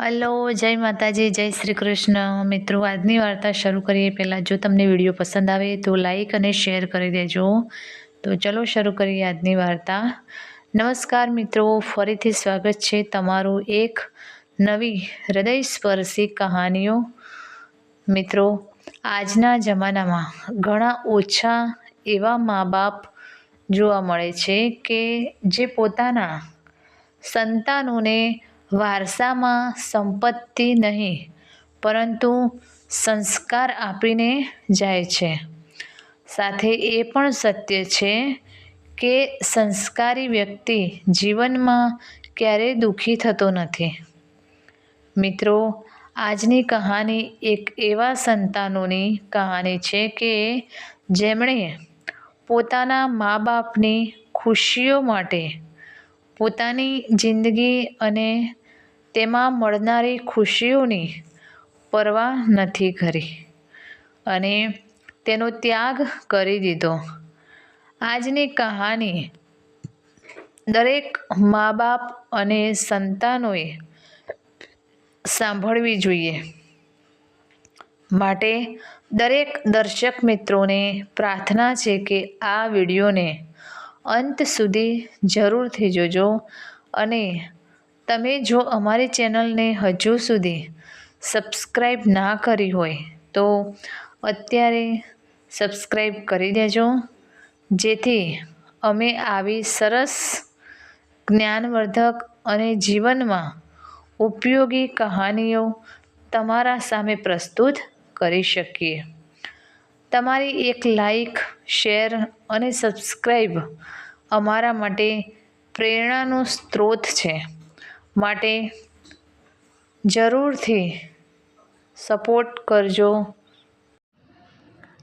Hello, જય માતાજી, જય શ્રી કૃષ્ણ. મિત્રો, આજની વાર્તા શરૂ કરીએ પહેલાં. જો તમને વીડિયો પસંદ આવે તો લાઈક અને શેર કરી દેજો. તો ચલો શરૂ કરીએ આજની વાર્તા. નમસ્કાર મિત્રો, ફરીથી સ્વાગત છે તમારું એક નવી હૃદયસ્પર્શી કહાનીઓ. મિત્રો, આજના જમાનામાં ઘણા ઓછા એવા મા બાપ જોવા મળે છે કે જે પોતાના સંતાનોને વારસામાં સંપત્તિ નહીં, પરંતુ સંસ્કાર આપીને જાય છે. સાથે એ પણ સત્ય છે કે સંસ્કારી વ્યક્તિ જીવનમાં ક્યારેય દુઃખી થતો નથી. મિત્રો, આજની કહાની એક એવા સંતાનોની કહાની છે કે જેમણે પોતાના મા બાપની ખુશીઓ માટે પોતાની જિંદગી અને તેમાં મળનારી ખુશીઓની પરવા નથી કરી. અને તેનો ત્યાગ કરી દીધો. આજની કહાની દરેક મા બાપ અને સંતાનોએ સાંભળવી જોઈએ. માટે દરેક દર્શક મિત્રોને પ્રાર્થના છે કે આ વિડીયોને અંત સુધી જરૂરથી જોજો અને તમે જો અમારી ચેનલને હજુ સુધી સબસ્ક્રાઈબ ના કરી હોય, તો અત્યારે સબસ્ક્રાઈબ કરી દેજો. જેથી અમે આવી સરસ જ્ઞાનવર્ધક અને જીવનમાં ઉપયોગી કહાનીઓ તમારા સામે પ્રસ્તુત કરી શકીએ. તમારી એક લાઈક, શેર અને સબસ્ક્રાઈબ અમારા માટે પ્રેરણાનો સ્ત્રોત છે. માટે જરૂરથી સપોર્ટ કરજો.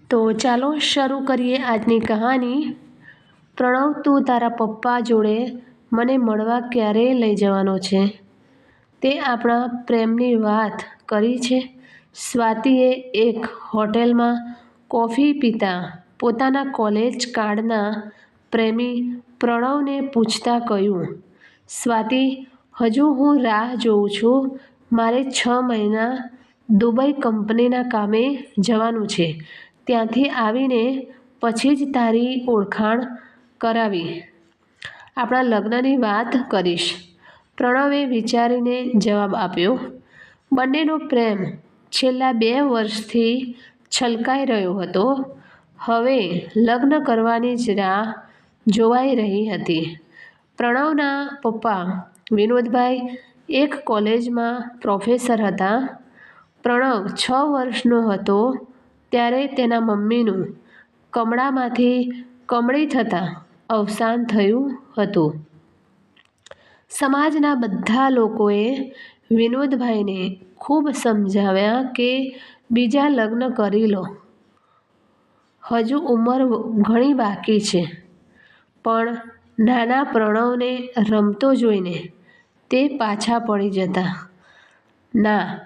તો ચાલો શરૂ કરીએ આજની કહાની. પ્રણવ, તું તારા પપ્પા જોડે મને મળવા ક્યારે લઈ જવાનો છે? તે આપણા પ્રેમની વાત કરી છે. સ્વાતિએ એક હોટેલમાં કોફી પીતા પોતાના કોલેજ કાર્ડના પ્રેમી પ્રણવને પૂછતા કહ્યું, સ્વાતિ હજુ હું રાહ જોઉં છું. મારે છ મહિના દુબઈ કંપનીના કામે જવાનું છે. ત્યાંથી આવીને પછી જ તારી ઓળખાણ કરાવી. આપણા લગ્નની વાત કરીશ. પ્રણવે વિચારીને જવાબ આપ્યો. બંનેનો પ્રેમ છેલ્લા બે વર્ષથી છલકાઈ રહ્યો હતો. હવે લગ્ન કરવાની જ રાહ જોવાઈ રહી હતી. પ્રણવના પપ્પા વિનોદભાઈ, એક કોલેજમાં પ્રોફેસર હતા. પ્રણવ છ વર્ષનો હતો ત્યારે તેના મમ્મીનું કમળામાંથી કમળી થતાં અવસાન થયું હતું. સમાજના બધા લોકોએ વિનોદભાઈને ખૂબ સમજાવ્યા કે બીજા લગ્ન કરી લો. હજુ ઉંમર ઘણી બાકી છે. પણ નાના પ્રણવને રમતો જોઈને તે પાછા પડી જતા. ના,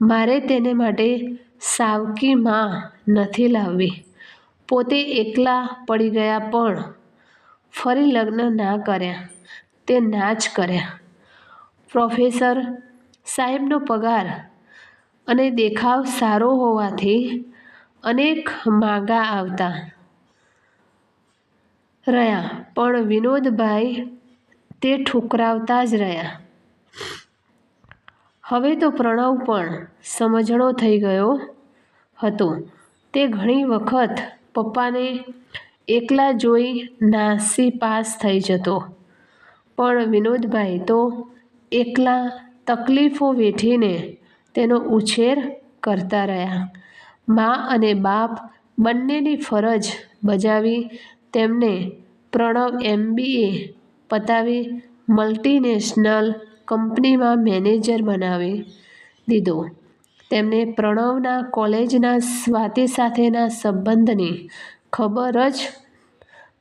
મારે તેને માટે સાવકી માં નથી લાવવી. પોતે એકલા પડી ગયા પણ ફરી લગ્ન ના કર્યા. તે ના જ કર્યા. પ્રોફેસર સાહેબનો પગાર અને દેખાવ સારો હોવાથી અનેક માગા આવતા. રહ્યા, પણ વિનોદભાઈ તે ઠુકરાવતા જ રહ્યા. હવે તો પ્રણવ પણ સમજણો થઈ ગયો હતો. તે ઘણી વખત પપ્પાને એકલા જોઈ નાસી પાસ થઈ જતો. પણ વિનોદભાઈ તો એકલા તકલીફો વેઠીને તેનો ઉછેર કરતા રહ્યા. મા અને બાપ બંનેની ફરજ બજાવી તેમને પ્રણવ એમબીએ પતાવી મલ્ટીનેશનલ કંપનીમાં મેનેજર બનાવી દીધો. તેમને પ્રણવના કોલેજના સ્વાતિ સાથેના સંબંધની ખબર જ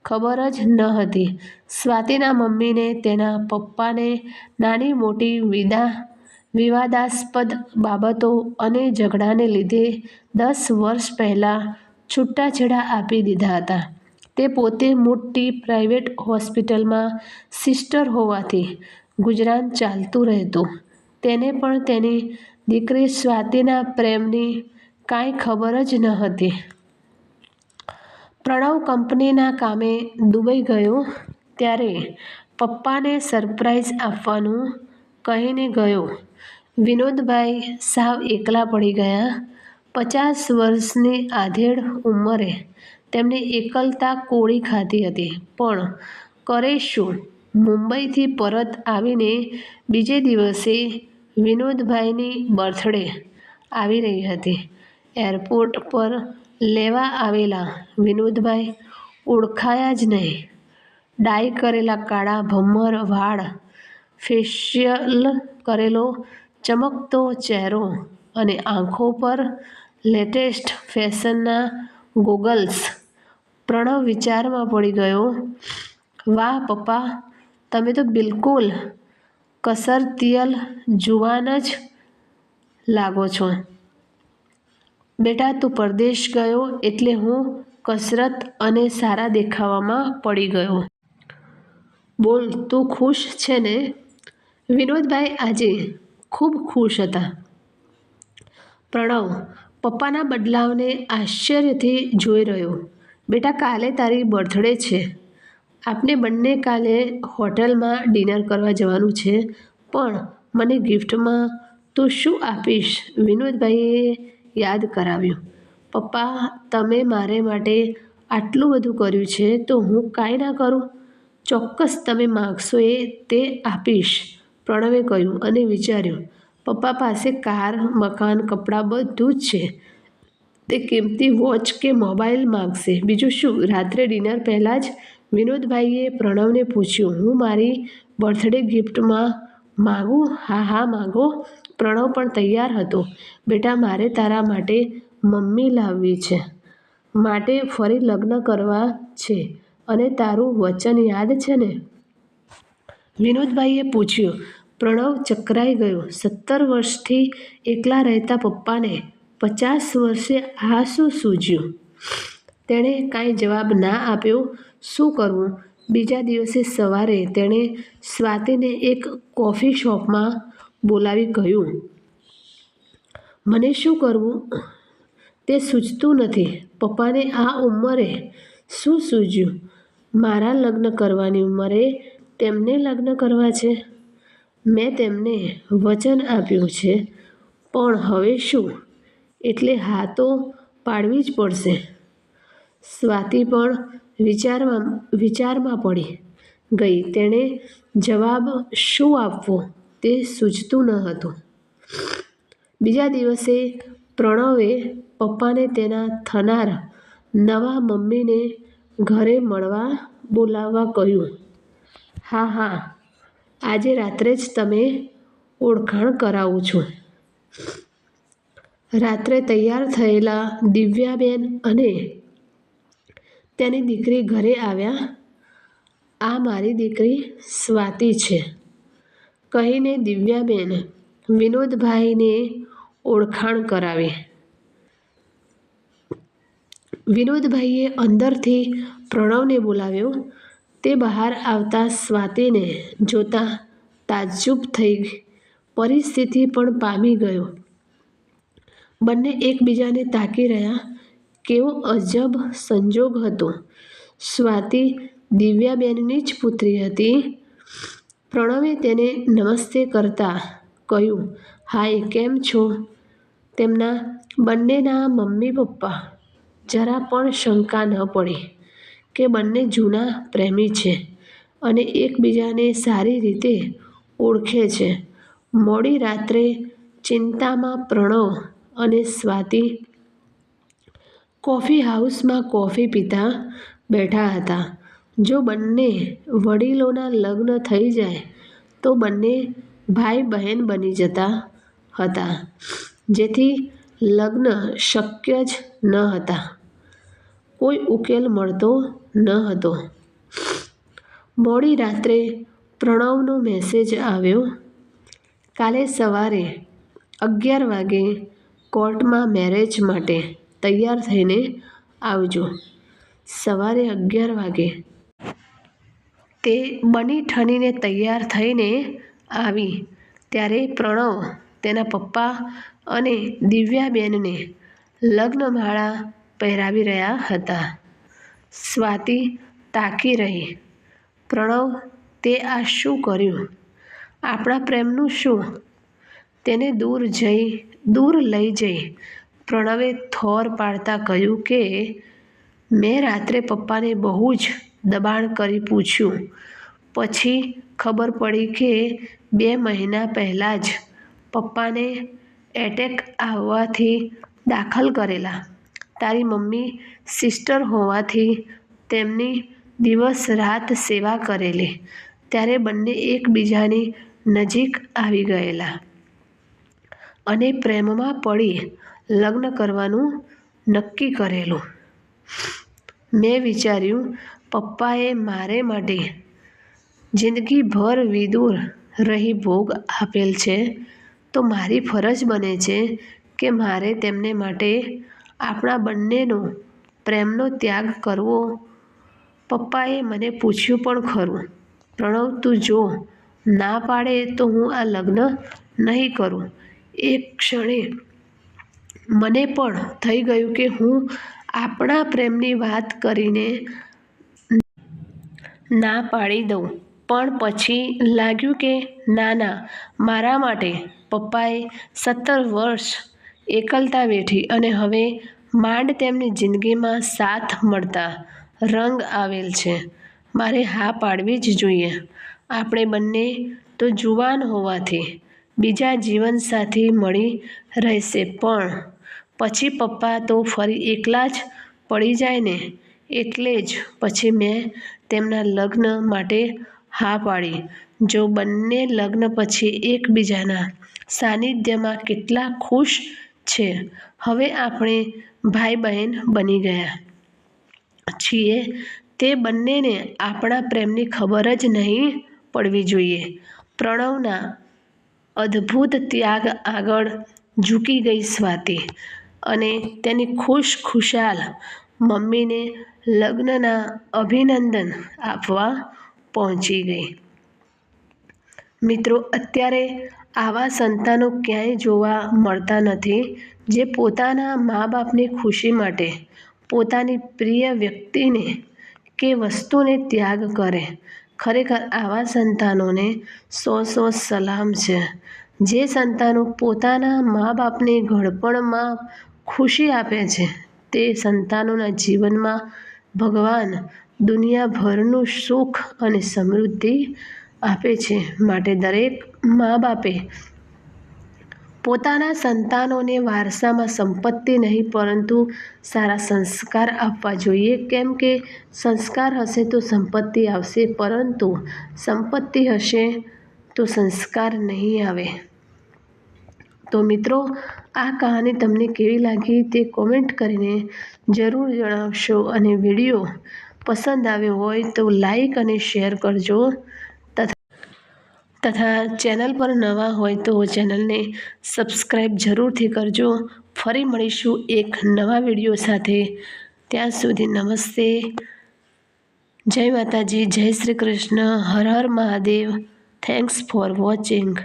ખબર જ ન હતી. સ્વાતિના મમ્મીને તેના પપ્પાને નાની મોટી વિદા, વિવાદાસ્પદ બાબતો અને ઝઘડાને લીધે દસ વર્ષ પહેલાં છૂટાછેડા આપી દીધા હતા. તે પોતે મોટી પ્રાઇવેટ હોસ્પિટલમાં સિસ્ટર હોવાથી ગુજરાન ચાલતું રહેતું. તેને પણ તેની દીકરી સ્વાતિના પ્રેમની કાંઈ ખબર જ ન હતી. પ્રણવ કંપનીના કામે દુબઈ ગયો ત્યારે પપ્પાને સરપ્રાઈઝ આપવાનું કહીને ગયો. વિનોદભાઈ સાવ એકલા પડી ગયા. પચાસ વર્ષની આધેડ ઉંમરે તેમને એકલતા કોળી ખાધી હતી. પણ કરે શું? મુંબઈથી પરત આવીને બીજે દિવસે વિનોદભાઈની બર્થડે આવી રહી હતી. એરપોર્ટ પર લેવા આવેલા વિનોદભાઈ ઓળખાયા જ નહીં. ડાય કરેલા કાળા ભમ્મર વાળ, ફેશિયલ કરેલો ચમકતો ચહેરો અને આંખો પર લેટેસ્ટ ફેશનના ગોગલ્સ પ્રણવ વિચારમાં પડી ગયો, વાહ પપ્પા તમે તો બિલકુલ કસરતિયલ જુવાન જ લાગો છો. બેટા, તું પરદેશ ગયો એટલે હું કસરત અને સારા દેખાવામાં પડી ગયો. બોલ, તું ખુશ છે ને? વિનોદભાઈ આજે ખૂબ ખુશ હતા. પ્રણવ પપ્પાના બદલાવને આશ્ચર્યથી જોઈ રહ્યો. બેટા, કાલે તારી બર્થડે છે. આપણે બંને કાલે હોટલમાં ડિનર કરવા જવાનું છે, પણ મને ગિફ્ટમાં તો શું આપીશ? વિનોદભાઈએ યાદ કરાવ્યું. પપ્પા, તમે મારે માટે આટલું બધું કર્યું છે, તો હું કાંઈ ના કરું? ચોક્કસ તમે માગશો એ તે આપીશ, પ્રણવે કહ્યું અને વિચાર્યું. પપ્પા પાસે કાર, મકાન, કપડાં બધું જ છે. તે કિંમતી વોચ કે મોબાઈલ માગશે? બીજું શું? રાત્રે ડિનર પહેલાં જ વિનોદભાઈએ પ્રણવને પૂછ્યું, હું મારી બર્થડે ગિફ્ટમાં માગું? હા હા, માગો. પ્રણવ પણ તૈયાર હતો. બેટા, મારે તારા માટે મમ્મી લાવવી છે. માટે ફરી લગ્ન કરવા છે અને તારું વચન યાદ છે ને? વિનોદભાઈએ પૂછ્યું. પ્રણવ ચકરાઈ ગયો. સત્તર વર્ષથી એકલા રહેતા પપ્પાને પચાસ વર્ષે આ શું સૂઝ્યું તેણે કાંઈ જવાબ ના આપ્યો શું કરવું બીજા દિવસે સવારે તેણે સ્વાતિને એક કોફી શોપમાં બોલાવી કહ્યું, મને શું કરવું? તે સૂચતું નથી. પપ્પાને આ ઉંમરે શું સૂજ્યું? મારા લગ્ન કરવાની ઉંમરે તેમને લગ્ન કરવા છે. મેં તેમને વચન આપ્યું છે. પણ હવે શું? એટલે હા તો પાડવી જ પડશે. સ્વાતિ પણ વિચારમાં વિચારમાં પડી ગઈ. તેણે જવાબ શું આપવો તે સૂચતું ન હતું. બીજા દિવસે પ્રણવે પપ્પાને તેના થનાર નવા મમ્મીને ઘરે મળવા બોલાવવા કહ્યું, હા હા, આજે રાત્રે જ તમે ઓળખાણ કરાવું છું. રાત્રે તૈયાર થયેલા દિવ્યાબેન અને તેની દીકરી ઘરે આવ્યા. આ મારી દીકરી સ્વાતિ છે. કહીને દિવ્યાબેન વિનોદભાઈને ઓળખાણ કરાવી. વિનોદભાઈએ અંદરથી પ્રણવને બોલાવ્યો. તે બહાર આવતા સ્વાતિને જોતા તાજુબ થઈ પરિસ્થિતિ પણ પામી ગયો. બંને એકબીજાને તાકી રહ્યા. કેવો અજબ સંજોગ હતો. સ્વાતિ દિવ્યાબેનની જ પુત્રી હતી. પ્રણવે તેને નમસ્તે કરતા કહ્યું, હાય, કેમ છો? તેમના બંનેના મમ્મી પપ્પા જરા પણ શંકા ન પડી કે બંને જૂના પ્રેમી છે અને એકબીજાને સારી રીતે ઓળખે છે. મોડી રાત્રે ચિંતામાં પ્રણવ અને સ્વાતિ કોફી હાઉસમાં કોફી પીતા બેઠા હતા. જો બંને વડીલોના લગ્ન થઈ જાય, તો બંને ભાઈ બહેન બની જતા હતા, જેથી લગ્ન શક્ય જ ન હતા. કોઈ ઉકેલ મળતો ન હતો. મોડી રાત્રે પ્રણવનો મેસેજ આવ્યો. કાલે સવારે અગિયાર વાગે કોર્ટમાં મેરેજ માટે તૈયાર થઈને આવજો. સવારે અગિયાર વાગે. તે બની ઠણીને તૈયાર થઈને આવી. ત્યારે પ્રણવ, તેના પપ્પા અને દિવ્યાબેનને લગ્નમાળા પહેરાવી રહ્યા હતા. સ્વાતિ તાકી રહી. પ્રણવ, તે આ શું કર્યું? આપણા પ્રેમનું શું? તેને દૂર જઈ, દૂર લઈ જઈ પ્રણવે થોર પાડતા કહ્યું કે, મેં રાત્રે પપ્પાને બહુ જ દબાણ કરી પૂછ્યું. પછી ખબર પડી કે બે મહિના પહેલાં જ પપ્પાને એટેક આવવાથી દાખલ કરેલા. તારી મમ્મી સિસ્ટર હોવાથી તેમની દિવસ રાત સેવા કરેલી. ત્યારે બંને એકબીજાની નજીક આવી ગયેલા. અને પ્રેમમાં પડી લગ્ન કરવાનું નક્કી કરેલું. મેં વિચાર્યું, પપ્પાએ મારે માટે જિંદગીભર વિદુર રહી ભોગ આપેલ છે, તો મારી ફરજ બને છે કે મારે તેમને માટે આપણા બંનેનો પ્રેમનો ત્યાગ કરવો. પપ્પાએ મને પૂછ્યું પણ ખરું, પ્રણવ, તું જો, ના પાડે તો હું આ લગ્ન નહીં કરું. એક ક્ષણે મને પણ થઈ ગયું કે હું આપણા પ્રેમની વાત કરીને ના પાડી દઉં. પણ પછી લાગ્યું કે ના ના મારા માટે પપ્પાએ સત્તર વર્ષ એકલતા વેઠી અને હવે માંડ તેમની જિંદગીમાં સાથ મળતા રંગ આવેલ છે. મારે હા પાડવી જ જોઈએ. આપણે બંને તો જુવાન હોવાથી બીજા જીવનસાથી મળી રહેશે પણ પછી પપ્પા તો ફરી એકલા જ પડી જાય ને, એટલે જ પછી મેં તેમના લગ્ન માટે હા પાડી. જો બંને લગ્ન પછી એકબીજાના સાનિધ્યમાં કેટલા ખુશ છે, હવે આપણે ભાઈ બહેન બની ગયા છીએ. તે બંનેને આપણા પ્રેમની ખબર જ નહીં પડવી જોઈએ. પ્રણવના અદ્ભુત ત્યાગ આગળ ઝૂકી ગઈ સ્વાતિ. અને તેની ખુશ ખુશાલ મમ્મીને લગ્નના અભિનંદન આપવા પહોંચી ગઈ. મિત્રો, અત્યારે આવા સંતાનો ક્યાંય જોવા મળતા નથી જે પોતાના મા બાપની ખુશી માટે, પોતાની પ્રિય વ્યક્તિને કે વસ્તુને ત્યાગ કરે. ખરેખર આવા સંતાનોને સો સો સલામ છે. જે સંતાનો પોતાના મા બાપને ઘડપણમાં ખુશી આપે છે. તે સંતાનોના જીવનમાં ભગવાન દુનિયાભરનું સુખ અને સમૃદ્ધિ આપે છે માટે દરેક મા બાપે પોતાના સંતાનોને વારસામાં સંપત્તિ નહીં, પરંતુ સારા સંસ્કાર આપવા જોઈએ. કેમ કે સંસ્કાર હશે તો સંપત્તિ આવશે, પરંતુ સંપત્તિ હશે તો સંસ્કાર નહીં આવે. તો મિત્રો, આ કહાની તમને કેવી લાગી તે કોમેન્ટ કરીને જરૂર જણાવશો અને વીડિયો પસંદ આવ્યો હોય તો લાઈક અને શેર કરજો. તથા ચેનલ પર નવા હોય તો ચેનલને સબસ્ક્રાઈબ જરૂરથી કરજો. ફરી મળીશું એક નવા વીડિયો સાથે. ત્યાં સુધી નમસ્તે. જય માતાજી, જય શ્રી કૃષ્ણ. હર હર મહાદેવ. Thanks for watching